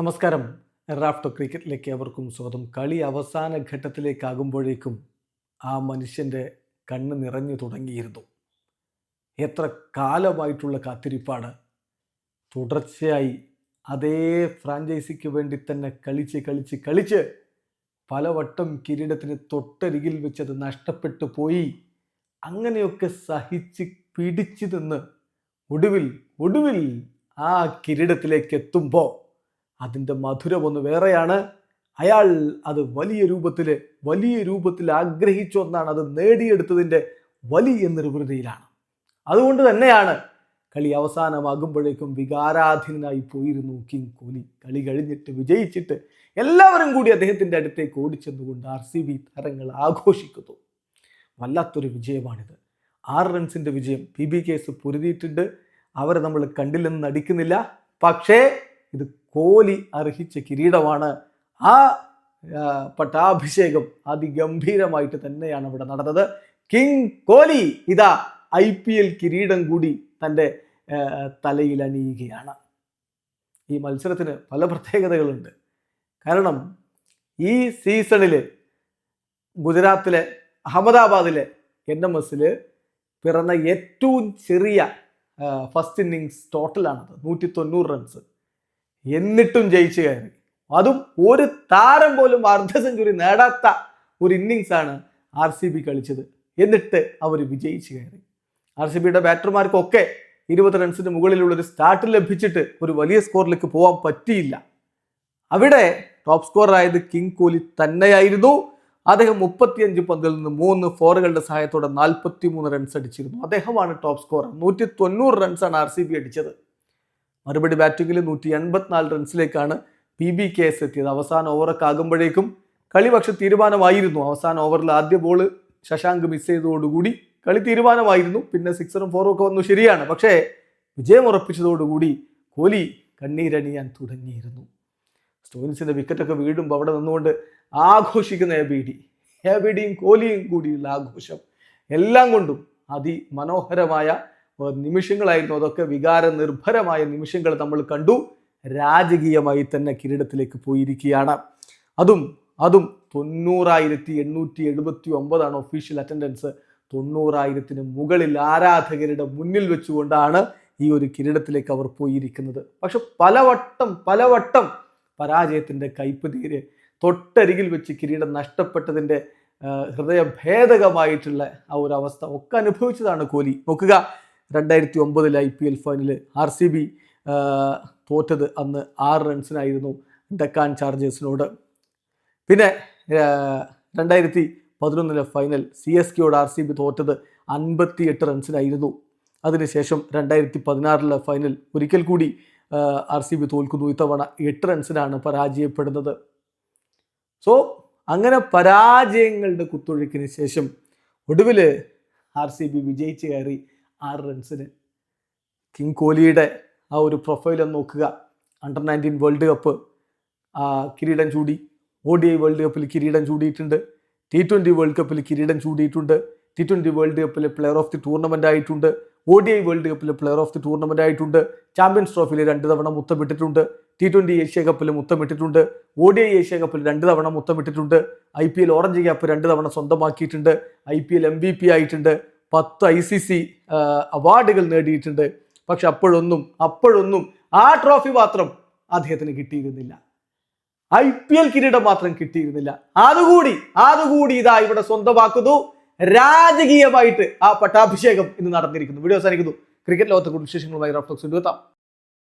നമസ്കാരം. റാഫ്റ്റോ ക്രിക്കറ്റിലേക്ക് അവർക്കും സ്വാഗതം. കളി അവസാന ഘട്ടത്തിലേക്കാകുമ്പോഴേക്കും ആ മനുഷ്യന്റെ കണ്ണ് നിറഞ്ഞു തുടങ്ങിയിരുന്നു. എത്ര കാലമായിട്ടുള്ള കാത്തിരിപ്പാണ്. തുടർച്ചയായി അതേ ഫ്രാഞ്ചൈസിക്ക് വേണ്ടി തന്നെ കളിച്ച് കളിച്ച് കളിച്ച് പലവട്ടം കിരീടത്തിന് തൊട്ടരികിൽ വെച്ചത് നഷ്ടപ്പെട്ടു പോയി. അങ്ങനെയൊക്കെ സഹിച്ച് പിടിച്ചു നിന്ന് ഒടുവിൽ ഒടുവിൽ ആ കിരീടത്തിലേക്ക് എത്തുമ്പോൾ അതിന്റെ മധുരം ഒന്ന് വേറെയാണ്. അയാൾ അത് വലിയ രൂപത്തിൽ വലിയ രൂപത്തിൽ ആഗ്രഹിച്ചു ഒന്നാണ് അത് നേടിയെടുത്തതിന്റെ വലിയ നിർവൃതിയിലാണ് അതുകൊണ്ട് തന്നെയാണ് കളി അവസാനമാകുമ്പോഴേക്കും വികാരാധീനനായി പോയിരുന്നു കിങ് കോഹ്ലി കളി കഴിഞ്ഞിട്ട് വിജയിച്ചിട്ട് എല്ലാവരും കൂടി അദ്ദേഹത്തിന്റെ അടുത്തേക്ക് ഓടിച്ചെന്നുകൊണ്ട് ആർ സി ബി താരങ്ങൾ ആഘോഷിക്കുന്നു. വല്ലാത്തൊരു വിജയമാണിത്. ആറ് റൺസിന്റെ വിജയം പി ബി കേസ് പൊരുതിയിട്ടുണ്ട്. അവരെ നമ്മൾ കണ്ടില്ലെന്ന് നടിക്കുന്നില്ല. പക്ഷേ ഇത് കോലി അർഹിച്ച കിരീടമാണ്. ആ പട്ടാഭിഷേകം അതിഗംഭീരമായിട്ട് തന്നെയാണ് ഇവിടെ നടന്നത്. കിങ് കോലി ഇതാ ഐ പി എൽ കിരീടം കൂടി തന്റെ തലയിൽ അണിയുകയാണ്. ഈ മത്സരത്തിന് പല പ്രത്യേകതകളുണ്ട്. കാരണം ഈ സീസണിൽ ഗുജറാത്തിലെ അഹമ്മദാബാദിലെ എൻ എം എസിൽ പിറന്ന ഏറ്റവും ചെറിയ ഫസ്റ്റ് ഇന്നിങ്സ് ടോട്ടലാണത്. നൂറ്റി തൊണ്ണൂറ് റൺസ്. എന്നിട്ടും ജയിച്ചു കയറി. അതും ഒരു താരം പോലും അർദ്ധ സെഞ്ചുറി നേടാത്ത ഒരു ഇന്നിങ്സ് ആണ് ആർ സി ബി കളിച്ചത്. എന്നിട്ട് അവർ വിജയിച്ചു കയറി. ആർ സി ബിയുടെ ബാറ്റർമാർക്കൊക്കെ ഇരുപത് റൺസിന് മുകളിലുള്ള ഒരു സ്റ്റാർട്ട് ലഭിച്ചിട്ട് ഒരു വലിയ സ്കോറിലേക്ക് പോകാൻ പറ്റിയില്ല. അവിടെ ടോപ്പ് ആയത് കിങ് കോഹ്ലി തന്നെയായിരുന്നു. അദ്ദേഹം മുപ്പത്തിയഞ്ച് പന്തിൽ നിന്ന് മൂന്ന് ഫോറുകളുടെ സഹായത്തോടെ നാൽപ്പത്തി മൂന്ന് റൺസ് അടിച്ചിരുന്നു. അദ്ദേഹമാണ് ടോപ്പ് സ്കോർ നൂറ്റി തൊണ്ണൂറ് റൺസാണ് ആർ സി ബി അടിച്ചത്. മറുപടി ബാറ്റിങ്ങിൽ നൂറ്റി എൺപത്തിനാല് റൺസിലേക്കാണ് പി ബി കെ എസ് എത്തിയത്. അവസാന ഓവറൊക്കെ ആകുമ്പോഴേക്കും കളി പക്ഷെ തീരുമാനമായിരുന്നു. അവസാന ഓവറിൽ ആദ്യ ബോൾ ശശാങ്ക് മിസ് ചെയ്തതോടുകൂടി കളി തീരുമാനമായിരുന്നു. പിന്നെ സിക്സറും ഫോറും ഒക്കെ വന്നു ശരിയാണ്. പക്ഷേ വിജയം ഉറപ്പിച്ചതോടുകൂടി കോഹ്ലി കണ്ണീരണിയാൻ തുടങ്ങിയിരുന്നു. സ്റ്റോൻസിന്റെ വിക്കറ്റൊക്കെ വീടുമ്പോൾ അവിടെ നിന്നുകൊണ്ട് ആഘോഷിക്കുന്ന A B D A B ഡിയും കോഹ്ലിയും കൂടിയുള്ള ആഘോഷം എല്ലാം കൊണ്ടും അതിമനോഹരമായ നിമിഷങ്ങളായിരുന്നു. അതൊക്കെ വികാര നിർഭരമായ നിമിഷങ്ങൾ നമ്മൾ കണ്ടു. രാജകീയമായി തന്നെ കിരീടത്തിലേക്ക് പോയിരിക്കുകയാണ്. അതും അതും തൊണ്ണൂറായിരത്തി എണ്ണൂറ്റി എഴുപത്തി ഒമ്പതാണ് ഒഫീഷ്യൽ അറ്റൻഡൻസ് തൊണ്ണൂറായിരത്തിന് മുകളിൽ ആരാധകരുടെ മുന്നിൽ വെച്ചുകൊണ്ടാണ് ഈ ഒരു കിരീടത്തിലേക്ക് അവർ പോയിരിക്കുന്നത്. പക്ഷെ പലവട്ടം പലവട്ടം പരാജയത്തിന്റെ കയ്പ് തീരെ തൊട്ടരികിൽ വെച്ച് കിരീടം നഷ്ടപ്പെട്ടതിന്റെ ഹൃദയഭേദകമായിട്ടുള്ള ആ ഒരു അവസ്ഥ ഒക്കെ അനുഭവിച്ചതാണ് കോഹ്ലി. നോക്കുക രണ്ടായിരത്തി ഒമ്പതിൽ I P L final R C B തോറ്റത് അന്ന് ആറ് റൺസിനായിരുന്നു ഡക്കാൻ ചാർജേഴ്സിനോട്. പിന്നെ രണ്ടായിരത്തി പതിനൊന്നിലെ ഫൈനൽ സി എസ് കെയോട് ആർ സി ബി തോറ്റത് അൻപത്തി എട്ട് റൺസിനായിരുന്നു അതിനുശേഷം രണ്ടായിരത്തി പതിനാറിലെ ഫൈനൽ ഒരിക്കൽ കൂടി ആർ സി ബി തോൽക്കുന്നു. ഇത്തവണ എട്ട് റൺസിനാണ് പരാജയപ്പെടുന്നത്. സോ അങ്ങനെ പരാജയങ്ങളുടെ കുത്തൊഴുക്കിന് ശേഷം ഒടുവിൽ ആർ സി ബി വിജയിച്ച് കയറി. ആറ് റൺസിന് കിങ് കോഹ്ലിയുടെ ആ ഒരു പ്രൊഫൈൽ ഒന്ന് നോക്കുക. അണ്ടർ നയന്റീൻ വേൾഡ് കപ്പ് കിരീടം ചൂടി. ഒ ഡി ഐ വേൾഡ് കപ്പിൽ കിരീടം ചൂടിയിട്ടുണ്ട്. ടി ട്വന്റി വേൾഡ് കപ്പിൽ കിരീടം ചൂടിയിട്ടുണ്ട്. ടി ട്വന്റി വേൾഡ് കപ്പിൽ പ്ലെയർ ഓഫ് ദി ടൂർണമെന്റ് ആയിട്ടുണ്ട്. ഒ ഡി ഐ വേൾഡ് കപ്പിൽ പ്ലെയർ ഓഫ് ദി ടൂർണമെന്റ് ആയിട്ടുണ്ട്. ചാമ്പ്യൻസ് ട്രോഫിയിൽ രണ്ട് തവണ മുത്തമിട്ടിട്ടുണ്ട്. ടി ട്വന്റി ഏഷ്യ കപ്പിൽ മുത്തമിട്ടിട്ടുണ്ട്. ഒ ഡി ഐ ഏഷ്യ കപ്പിൽ രണ്ട് തവണ മുത്തമിട്ടിട്ടുണ്ട്. I P L orange cap രണ്ട് തവണ സ്വന്തമാക്കിയിട്ടുണ്ട്. I P L M V P ആയിട്ടുണ്ട്. പത്ത് ഐ സി സി അവാർഡുകൾ നേടിയിട്ടുണ്ട്. പക്ഷെ അപ്പോഴൊന്നും അപ്പോഴൊന്നും ആ ട്രോഫി മാത്രം അദ്ദേഹത്തിന് കിട്ടിയിരുന്നില്ല. ഐ പി എൽ കിരീടം മാത്രം കിട്ടിയിരുന്നില്ല. അതുകൂടി അതുകൂടി ഇതാ ഇവിടെ സ്വന്തമാക്കുന്നു. രാജകീയമായിട്ട് ആ പട്ടാഭിഷേകം ഇന്ന് നടന്നിരിക്കുന്നു. വീഡിയോ അവസാനിക്കുന്നു. ക്രിക്കറ്റ് ലോകത്തെ കൂടുതൽ വിശേഷങ്ങളുമായി റഫ്ലോക്സ് എത്താം